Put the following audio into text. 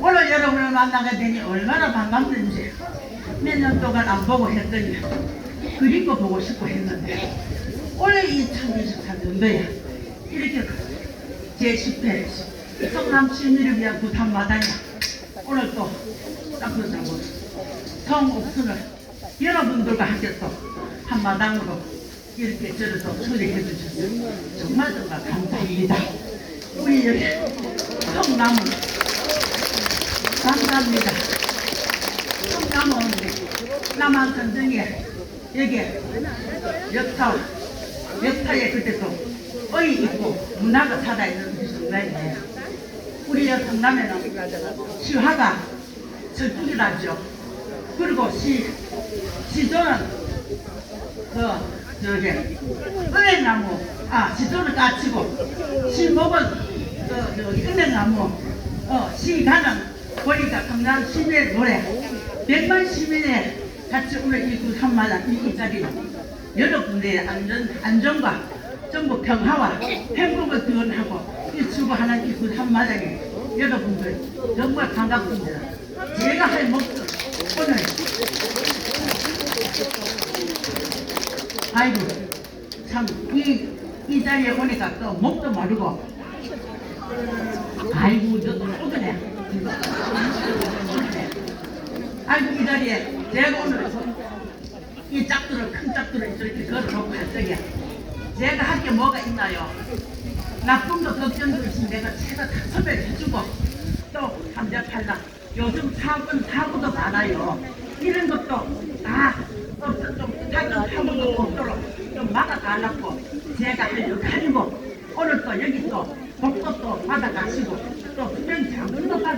오늘 여러분을 만나게 되니 얼마나 반갑든지 몇 년 동안 안 보고 했더니 그림도 보고 싶고 했는데 올해 2023년도에 이렇게 제10회 성남 시민을 위한 부탄 마당에 오늘 또 잡고 성옥순을 여러분들과 함께 또 한마당으로 이렇게 저를 또 초대해 주셔서 정말 정말 감사합니다. 우리 여기 성남은 감사합니다. 성남은 남한 전쟁에 여기 역사 역사에 그때도 의 있고 문화가 살아 있는 우리 성남이에요. 우리 여기 성남에는 시화가 절뚝이라죠. 그리고 시 시조는 그 저기 은행나무 아 시조는 까치고. 시목은 그 저기 은행나무 어 시가는 보니까 강남 시민의 노래. 백만 시민의 같이 오늘 이구 한마당 이 자리. 여러분들의 안전 안전과 전부 평화와 행복을 기원하고 이 추구하는 이구 한마당에 여러분들 정말 반갑습니다. 제가 할 목숨 오늘. 아이고 참 이 이 자리에 오니까 또 목도 마르고. 아이고 너 오그네 아이고 이 자리에 제가 오늘 이 짝들을 큰 짝들을 이렇게 걸어놓고 했더니 제가 할 게 뭐가 있나요? 나쁨도 걱정도 있으면 내가 제가 다 선별해주고 또 삼자팔라. 요즘 사건 사고도 많아요. 이런 것도 다 없어. 좀 사건 사고도 없도록 좀 막아달라고 제가 여기 가지고 오늘 또 여기 또 복도 또 받아가시고 또 수면 장군도 받아